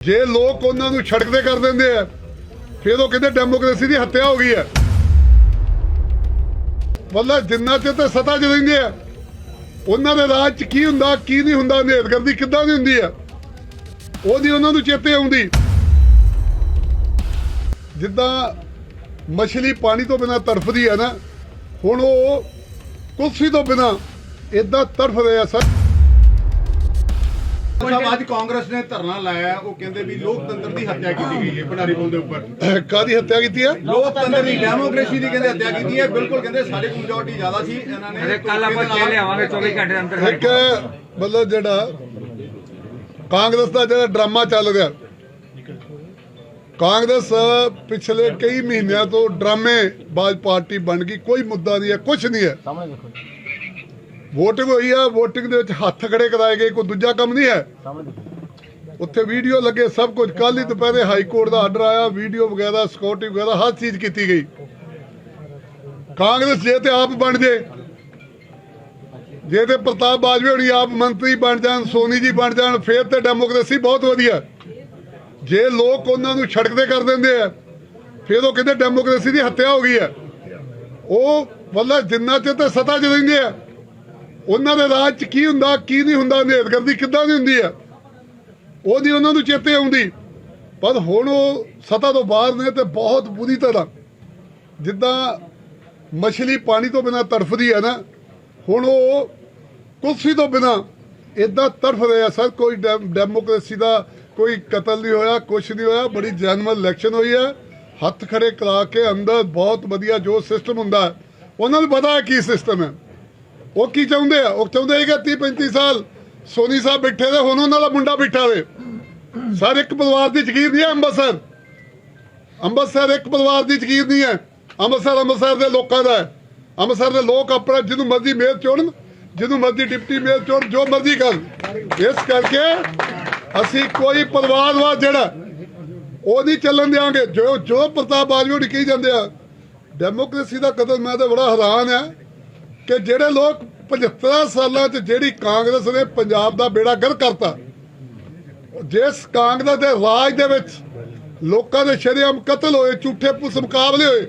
ਜੇ ਲੋਕ ਉਹਨਾਂ ਨੂੰ ਸੜਕ ਤੇ ਕਰ ਦਿੰਦੇ ਆ, ਫਿਰ ਉਹ ਕਹਿੰਦੇ ਡੈਮੋਕ੍ਰੇਸੀ ਦੀ ਹੱਤਿਆ ਹੋ ਗਈ ਹੈ। ਮਤਲਬ ਜਿੰਨਾ ਚਿਰ ਤੇ ਸਤਾ 'ਚ ਰਹਿੰਦੇ ਆ, ਉਹਨਾਂ ਦੇ ਰਾਜ 'ਚ ਕੀ ਹੁੰਦਾ, ਕੀ ਨਹੀਂ ਹੁੰਦਾ, ਹਨੇਰਗਰਦੀ ਕਿੱਦਾਂ ਦੀ ਹੁੰਦੀ ਆ? ਉਹਦੀ ਉਹਨਾਂ ਨੂੰ ਚੇਤੇ ਆਉਂਦੀ। ਜਿੱਦਾਂ ਮਛਲੀ ਪਾਣੀ ਤੋਂ ਬਿਨਾ ਤੜਫਦੀ ਹੈ ਨਾ, ਹੁਣ ਉਹ ਕੁਲਫੀ ਤੋਂ ਬਿਨਾ ਇਦਾਂ ਤੜਫ ਰਹੇ ਆ ਸਰ। ਸਾਹਿਬ ਅੱਜ ਕਾਂਗਰਸ ਨੇ ਧਰਨਾ ਲਾਇਆ ਉਹ ਕਹਿੰਦੇ ਵੀ ਲੋਕਤੰਤਰ ਦੀ ਹੱਤਿਆ ਕੀਤੀ ਗਈ ਹੈ ਭੰਡਾਰੀ ਬੋਲ ਦੇ ਉੱਪਰ। ਕਾਦੀ ਹੱਤਿਆ ਕੀਤੀ ਹੈ? ਲੋਕਤੰਤਰ ਦੀ ਡੈਮੋਕ੍ਰੇਸੀ ਦੀ ਕਹਿੰਦੇ ਹੱਤਿਆ ਕੀਤੀ ਹੈ ਬਿਲਕੁਲ ਕਹਿੰਦੇ ਸਾਡੇ ਕੋਲ ਮੈਜੋਰਟੀ ਜ਼ਿਆਦਾ ਸੀ ਇਹਨਾਂ ਨੇ ਕੱਲ ਆਪਾਂ ਚੇਲੇ ਆਵਾਂਗੇ 24 ਘੰਟੇ ਦੇ ਅੰਦਰ ਇੱਕ ਮਤਲਬ ਜਿਹੜਾ ਕਾਂਗਰਸ ਦਾ ਜਿਹੜਾ ਡਰਾਮਾ ਚੱਲ ਰਿਹਾ ਕਾਂਗਰਸ ਪਿਛਲੇ ਕਈ ਮਹੀਨਿਆਂ ਤੋਂ ਡਰਾਮੇ ਬਾਜ ਪਾਰਟੀ ਬਣ ਗਈ ਕੋਈ ਮੁੱਦਾ ਨਹੀਂ ਹੈ ਕੁਝ ਨਹੀਂ ਹੈ। VOTING ਹੋਈ ਹੈ VOTING ਦੇ ਵਿੱਚ ਹੱਥ ਖੜੇ ਕਰਾਏ ਗਏ ਕੋਈ ਦੂਜਾ ਕੰਮ ਨਹੀਂ ਹੈ। ਉੱਥੇ ਵੀਡੀਓ ਲੱਗੇ ਸਭ ਕੁਝ। ਕੱਲ ਹੀ ਦੁਪਹਿਰੇ ਹਾਈ ਕੋਰਟ ਦਾ ਆਰਡਰ ਆਇਆ ਵੀਡੀਓ ਵਗੈਰਾ ਸਿਕਿਉਰਿਟੀ ਵਗੈਰਾ ਹਰ ਚੀਜ਼ ਕੀਤੀ ਗਈ। ਕਾਂਗਰਸ ਜੇ ਤੇ ਆਪ ਬਣ ਜੇ ਜੇ ਤੇ ਪ੍ਰਤਾਪ ਬਾਜਵੇ ਹੋਣੀ ਆਪ ਮੰਤਰੀ ਬਣ ਜਾਣ ਸੋਨੀ ਜੀ ਬਣ ਜਾਣ ਫੇਰ ਤੇ ਡੈਮੋਕ੍ਰੇਸੀ ਬਹੁਤ ਵਧੀਆ। ਜੇ ਲੋਕ ਉਹਨਾਂ ਨੂੰ ਸੜਕ ਤੇ ਕਰ ਦਿੰਦੇ ਆ ਫਿਰ ਉਹ ਕਹਿੰਦੇ ਡੈਮੋਕ੍ਰੇਸੀ ਦੀ ਹੱਤਿਆ ਹੋ ਗਈ ਹੈ। ਉਹ ਮਤਲਬ ਜਿੰਨਾ ਚਿਰ ਤੇ ਸਤਾ 'ਚ ਰਹਿੰਦੇ ਆ ਉਹਨਾਂ ਦੇ ਰਾਜ 'ਚ ਕੀ ਹੁੰਦਾ, ਕੀ ਨਹੀਂ ਹੁੰਦਾ ਹਨੇਰਗਰਦੀ ਕਿੱਦਾਂ ਦੀ ਹੁੰਦੀ ਆ ਉਹਦੀ ਉਹਨਾਂ ਨੂੰ ਚੇਤੇ ਆਉਂਦੀ। ਪਰ ਹੁਣ ਉਹ ਸਤਾ ਤੋਂ ਬਾਹਰ ਨੇ ਤੇ ਬਹੁਤ ਬੁਰੀ ਤਰ੍ਹਾਂ। ਜਿੱਦਾਂ ਮਛਲੀ ਪਾਣੀ ਤੋਂ ਬਿਨਾ ਤੜਫਦੀ ਹੈ ਨਾ, ਹੁਣ ਉਹ ਕੁਲਫੀ ਤੋਂ ਬਿਨਾ ਇਦਾਂ ਤੜਫ ਰਿਹਾ ਸਰ, ਕੋਈ ਡੈਮ- ਡੈਮੋਕ੍ਰੇਸੀ ਦਾ ਕੋਈ ਕਤਲ ਨਹੀਂ ਹੋਇਆ, ਕੁਛ ਨਹੀਂ ਹੋਇਆ, ਬੜੀ ਜਨਰਲ ਇਲੈਕਸ਼ਨ ਹੋਈ ਹੈ। ਹੱਥ ਖੜੇ ਕਰਾ ਕੇ ਅੰਦਰ ਬਹੁਤ ਵਧੀਆ ਜੋ ਸਿਸਟਮ ਹੁੰਦਾ ਉਹਨਾਂ ਨੂੰ ਪਤਾ ਹੈ ਕੀ ਸਿਸਟਮ ਹੈ। ਉਹ ਕੀ ਚਾਹੁੰਦੇ ਆ? ਉਹ ਚਾਹੁੰਦੇ ਹੈਗਾ 30 35 ਸਾਲ। ਸੋਨੀ ਸਾਹਿਬ ਬੈਠੇ ਦੇ ਹੁਣ ਉਹਨਾਂ ਦਾ ਮੁੰਡਾ ਬੈਠਾ ਵੇ। ਸਰ, ਇੱਕ ਪਰਿਵਾਰ ਦੀ ਜ਼ਗੀਰ ਨਹੀਂ ਹੈ ਅੰਮ੍ਰਿਤਸਰ। ਅੰਮ੍ਰਿਤਸਰ ਇੱਕ ਪਰਿਵਾਰ ਦੀ ਜ਼ਗੀਰ ਨਹੀਂ ਹੈ। ਅੰਮ੍ਰਿਤਸਰ ਅੰਮ੍ਰਿਤਸਰ ਦੇ ਲੋਕਾਂ ਦਾ ਹੈ। ਅੰਮ੍ਰਿਤਸਰ ਦੇ ਲੋਕ ਆਪਣਾ ਜਿਹਨੂੰ ਮਰਜ਼ੀ ਮੇਅਰ ਚੁਣਨ, ਜਿਹਨੂੰ ਮਰਜ਼ੀ ਡਿਪਟੀ ਮੇਅਰ ਚੁਣ ਜੋ ਮਰਜ਼ੀ ਕਰਨ। ਇਸ ਕਰਕੇ ਅਸੀਂ ਕੋਈ ਪਰਿਵਾਰਵਾਦ ਜਿਹੜਾ, ਉਹ ਨਹੀਂ ਚੱਲਣ ਦਿਆਂਗੇ। ਜੋ ਜੋ ਪ੍ਰਤਾਪ ਬਾਜਵਾ ਹੋਣੀ ਕਹੀ ਜਾਂਦੇ ਆ, ਡੈਮੋਕ੍ਰੇਸੀ ਦਾ ਕਤਲ ਮੈਂ ਤਾਂ ਬੜਾ ਹੈਰਾਨ ਆ। ਕਿ ਜਿਹੜੇ ਲੋਕ 75 ਸਾਲਾਂ 'ਚ ਜਿਹੜੀ ਕਾਂਗਰਸ ਨੇ ਪੰਜਾਬ ਦਾ ਬੇੜਾ ਗਰ ਕਰਤਾ ਜਿਸ ਕਾਂਗਰਸ ਦੇ ਰਾਜ ਦੇ ਵਿੱਚ ਲੋਕਾਂ ਦੇ ਸ਼ਰੇਆਮ ਕਤਲ ਹੋਏ ਝੂਠੇ ਪੁਲਿਸ ਮੁਕਾਬਲੇ ਹੋਏ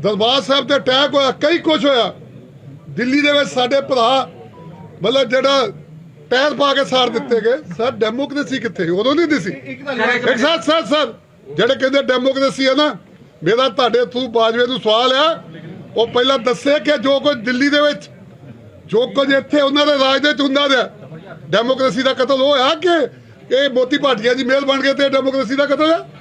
ਦਰਬਾਰ ਸਾਹਿਬ ਤੇ ਅਟੈਕ ਹੋਇਆ ਕਈ ਕੁਝ ਹੋਇਆ ਦਿੱਲੀ ਦੇ ਵਿੱਚ ਸਾਡੇ ਭਰਾ ਮਤਲਬ ਜਿਹੜਾ ਪੈਰ ਪਾ ਕੇ ਸਾੜ ਦਿੱਤੇ ਗਏ ਸਰ ਡੈਮੋਕ੍ਰੇਸੀ ਕਿੱਥੇ ਉਦੋਂ ਨਹੀਂ ਦਿਸੀ ਇੱਕ ਸਰ ਸਰ ਸਰ ਜਿਹੜੇ ਕਹਿੰਦੇ ਡੈਮੋਕ੍ਰੇਸੀ ਹੈ ਨਾ ਮੇਰਾ ਤੁਹਾਡੇ ਥਰੂ ਬਾਜਵੇ ਨੂੰ ਸਵਾਲ ਆ ਉਹ ਪਹਿਲਾਂ ਦੱਸੇ ਕਿ ਜੋ ਕੁਝ ਦਿੱਲੀ ਦੇ ਵਿੱਚ, ਜੋ ਕੁਝ ਇੱਥੇ ਉਹਨਾਂ ਦੇ ਰਾਜ ਦੇ ਵਿੱਚ ਹੁੰਦਾ ਰਿਹਾ ਡੈਮੋਕ੍ਰੇਸੀ ਦਾ ਕਤਲ ਹੋਇਆ ਕਿ ਇਹ ਮੋਤੀ ਭਾਟੀਆ ਦੀ ਮੇਲ ਬਣ ਗਏ ਤੇ ਡੈਮੋਕ੍ਰੇਸੀ ਦਾ ਕਤਲ ਹੈ?